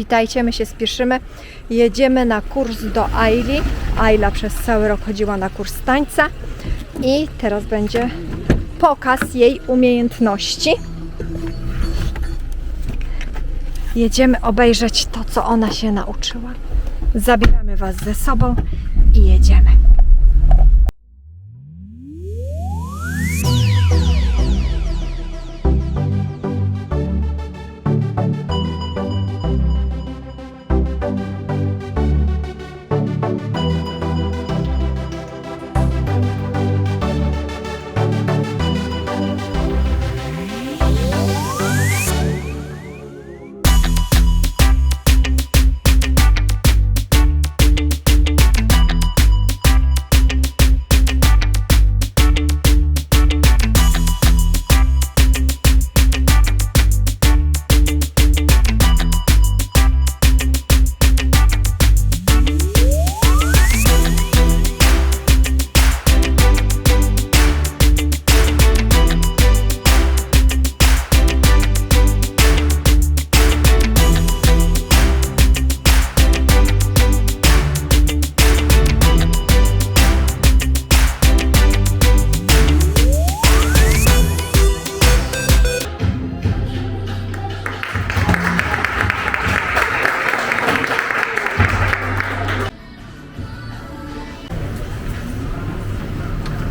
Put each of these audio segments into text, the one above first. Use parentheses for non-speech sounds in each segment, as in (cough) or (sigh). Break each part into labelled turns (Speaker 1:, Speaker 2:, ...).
Speaker 1: Witajcie, my się spieszymy. Jedziemy na kurs do Aili. Aila przez cały rok chodziła na kurs tańca i teraz będzie pokaz jej umiejętności. Jedziemy obejrzeć to, co ona się nauczyła. Zabieramy Was ze sobą i jedziemy.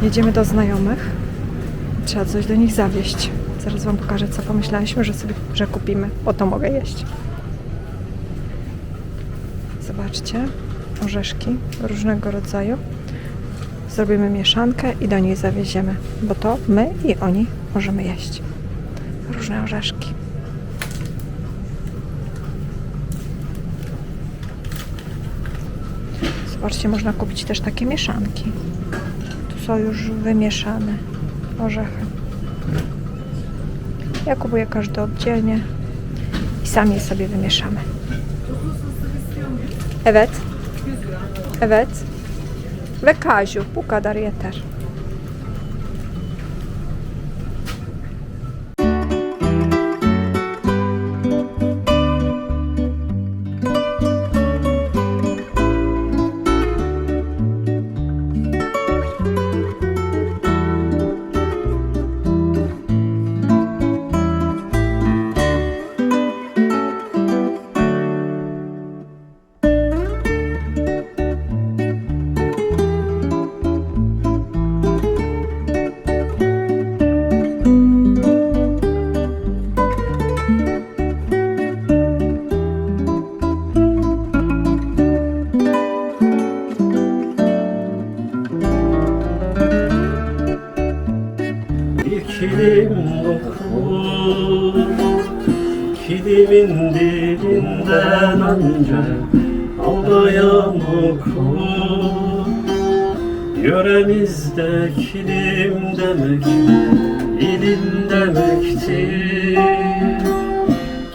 Speaker 1: Jedziemy do znajomych. Trzeba coś do nich zawieźć. Zaraz Wam pokażę, co pomyśleliśmy, że sobie że kupimy. Oto mogę jeść. Zobaczcie, orzeszki różnego rodzaju. Zrobimy mieszankę i do niej zawieziemy, bo to my i oni możemy jeść. Różne orzeszki. Zobaczcie, można kupić też takie mieszanki. Są już wymieszane orzechy. Ja kupuję każdy oddzielnie i sami je sobie wymieszamy. Evet. Evet. Ve kaju. Bu yeter.
Speaker 2: Kilimin dilinden ancak Ağlayan okur. Yöremizde kilim demek ilim demektir.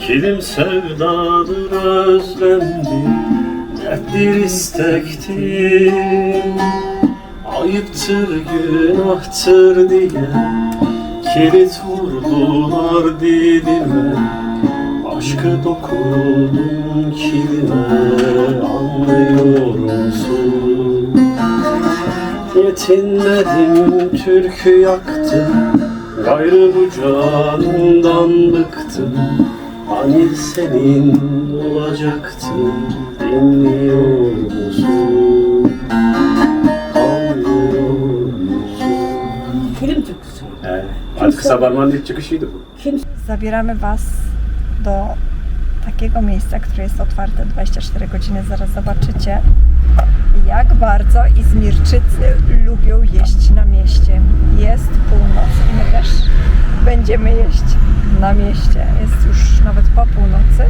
Speaker 2: Kilim sevdadır özlemdir Derttir istektir. Ayıptır günahtır diye Kilit vurdular dilime Aşkı dokundum kilime Anlıyor musun? Yetinmedim türkü yaktım Gayrı bu canımdan bıktım Hani senin olacaktım Dinliyor musun? Anlıyor musun?
Speaker 3: Film türküsü.
Speaker 2: He, Artık Sabarman'ın ilk çıkışıydı bu.
Speaker 1: Zabieramy Was do takiego miejsca, które jest otwarte 24 godziny. Zaraz zobaczycie, jak bardzo Izmirczycy lubią jeść na mieście. Jest północ i my też będziemy jeść na mieście. Jest już nawet po północy,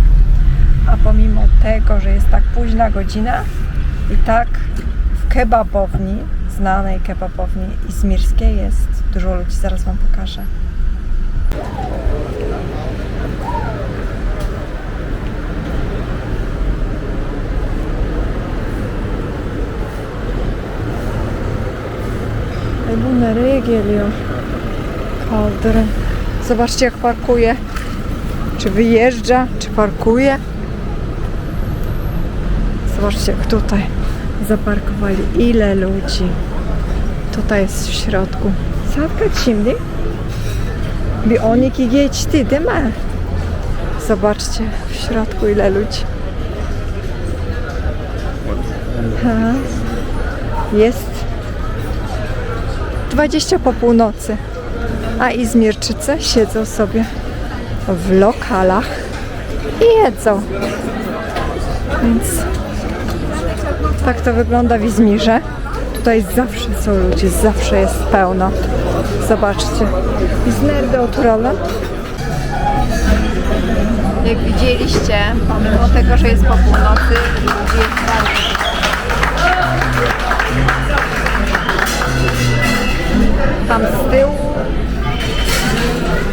Speaker 1: a pomimo tego, że jest tak późna godzina i tak w kebabowni, znanej kebabowni izmirskiej jest dużo ludzi. Zaraz Wam pokażę. Ay bu nereye. Zobaczcie jak parkuje. Czy wyjeżdża, czy parkuje. Zobaczcie, jak tutaj zaparkowali. Ile ludzi. Tutaj jest w środku. Sadka şimdi. Bir 12 geçti değil? Zobaczcie w środku ile ludzi. Ha. Jest 20 po północy. A Izmirczycy siedzą sobie w lokalach i jedzą. Więc tak to wygląda w Izmirze. Tutaj zawsze są ludzie, zawsze jest pełno. Zobaczcie. Izmir do Turola. Jak widzieliście, pomimo tego, że jest po północy, jest bardzo Tam z tyłu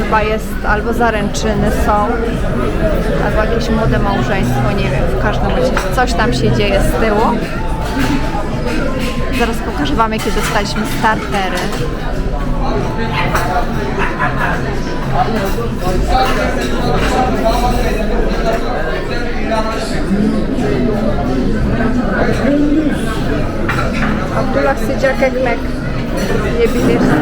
Speaker 1: chyba jest albo zaręczyny są, albo jakieś młode małżeństwo, nie wiem, w każdym razie coś tam się dzieje z tyłu. Zaraz pokażę Wam, jakie dostaliśmy startery. Abdullah sıcak ekmek yiyebilirsin.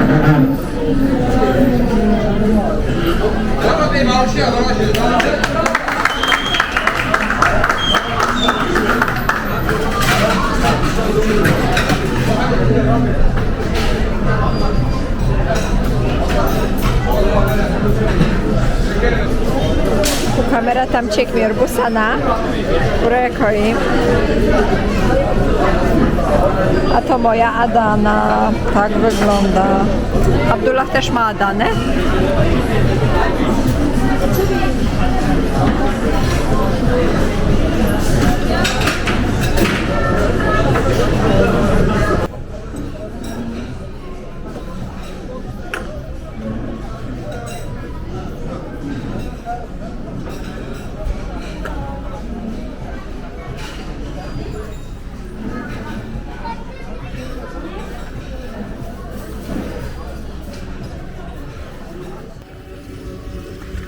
Speaker 1: Bu kamera tam çekmiyor. Sana. Buraya koyayım. A to moja Adana. Tak wygląda. Abdullah też ma Adanę.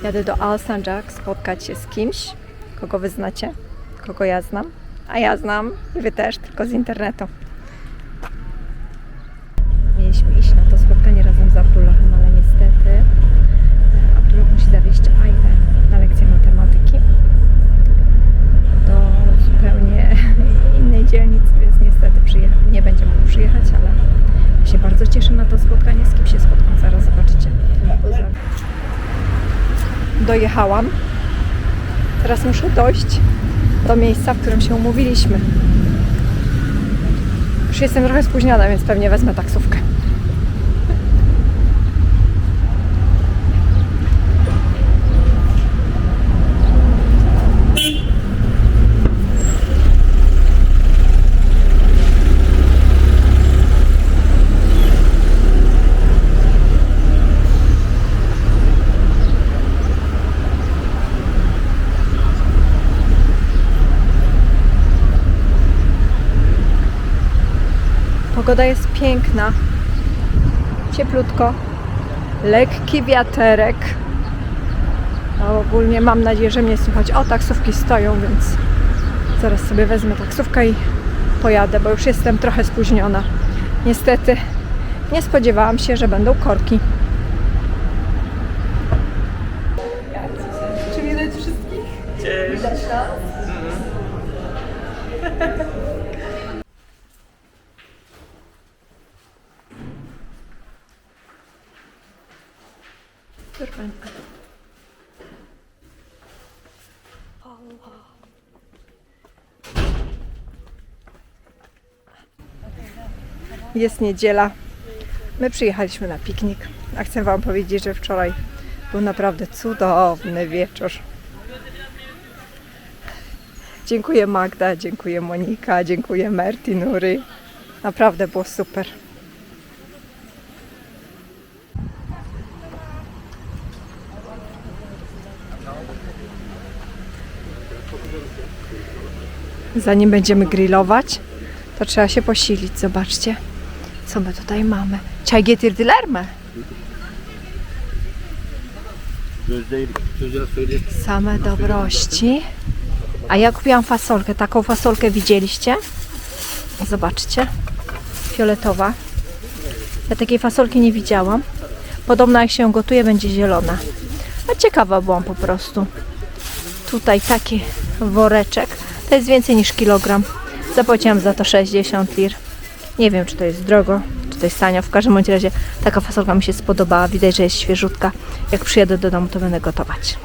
Speaker 1: Jadę do Alsancak spotkać się z kimś, kogo wy znacie, kogo ja znam. A ja znam, i wy też, tylko z internetu. Mieliśmy iść na to spotkanie razem z Abdullahem, ale niestety e, Abdullah musi zawieźć Ajlę na lekcję matematyki do zupełnie (laughs) innej dzielnicy, więc niestety przyjecha- nie będzie mógł przyjechać, ale ja się bardzo cieszę na to spotkanie. Z kim się spotkam, zaraz zobaczycie. Dojechałam. Teraz muszę dojść do miejsca, w którym się umówiliśmy. Już jestem trochę spóźniona, więc pewnie wezmę taksówkę. Pogoda jest piękna. Cieplutko. Lekki wiaterek. A ogólnie mam nadzieję, że mnie słychać. O, taksówki stoją, więc zaraz sobie wezmę taksówkę i pojadę, bo już jestem trochę spóźniona. Niestety nie spodziewałam się, że będą korki. Jest niedziela. My przyjechaliśmy na piknik. A chcę Wam powiedzieć, że wczoraj był naprawdę cudowny wieczór. Dziękuję Magda, dziękuję Monika, dziękuję Merti, Nury. Naprawdę było super. Zanim będziemy grillować, to trzeba się posilić. Zobaczcie, co my tutaj mamy. Çay getirdiler mi? Same dobrości. A ja kupiłam fasolkę. Taką fasolkę widzieliście? Zobaczcie. Fioletowa. Ja takiej fasolki nie widziałam. Podobno jak się ją gotuje, będzie zielona. A ciekawa byłam po prostu. Tutaj taki woreczek. To jest więcej niż kilogram. Zapłaciłam za to 60 lir. Nie wiem, czy to jest drogo, czy to jest tanio. W każdym razie taka fasolka mi się spodobała. Widać, że jest świeżutka. Jak przyjadę do domu, to będę gotować.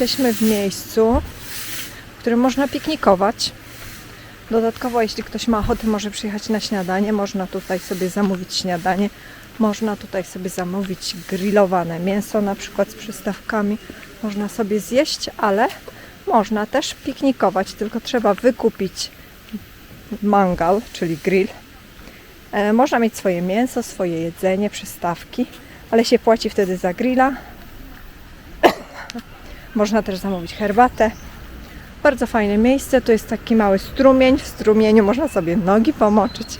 Speaker 1: Jesteśmy w miejscu, w którym można piknikować. Dodatkowo, jeśli ktoś ma ochotę, może przyjechać na śniadanie. Można tutaj sobie zamówić śniadanie. Można tutaj sobie zamówić grillowane mięso, na przykład z przystawkami. Można sobie zjeść, ale można też piknikować, tylko trzeba wykupić mangal, czyli grill. E, Można mieć swoje mięso, swoje jedzenie, przystawki, ale się płaci wtedy za grilla. Można też zamówić herbatę. Bardzo fajne miejsce. Tu jest taki mały strumień. W strumieniu można sobie nogi pomoczyć.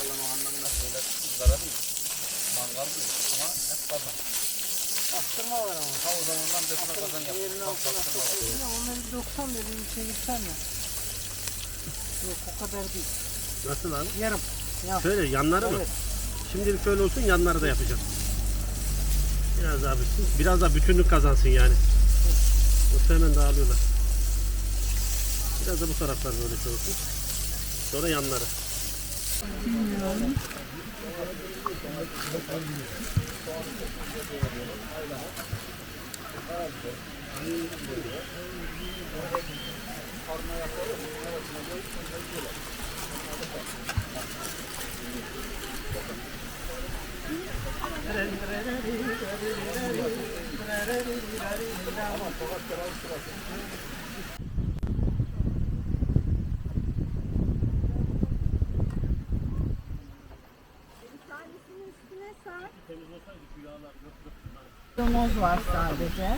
Speaker 4: Ağırlama anlamına söyler. Kızlara değil. Mangal değil ama hep kazan. Bastırma var ama. Ha o zamandan besme kazan yapıyor. Yerin altına Ya onları 90 dedi bir şey gitsen ya. Yok o kadar değil.
Speaker 2: Nasıl abi?
Speaker 4: Yarım.
Speaker 2: Şöyle yanları mı? Şimdilik şöyle olsun yanları da yapacağım. Biraz daha bitsin. Biraz daha bütünlük kazansın yani. Yoksa hemen dağılıyorlar. Biraz da bu taraflar böyle şey olsun. Sonra yanları. Bilmiyorum.
Speaker 3: Domoz var sadece.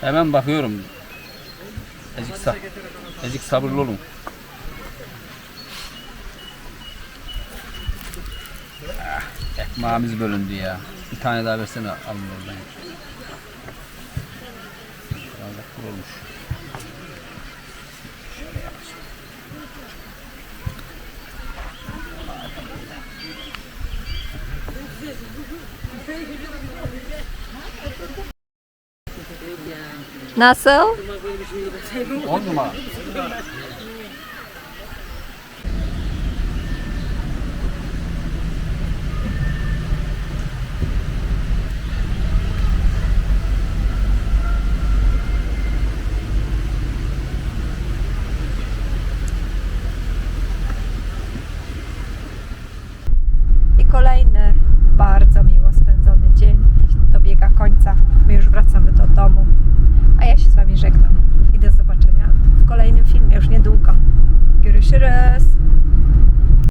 Speaker 4: Hemen bakıyorum. Ezik, sa Ezik sabırlı olun. Ah, ekmeğimiz bölündü ya. Bir tane daha versene alın oradan. Kurulmuş.
Speaker 1: Nasıl?
Speaker 4: Onuma.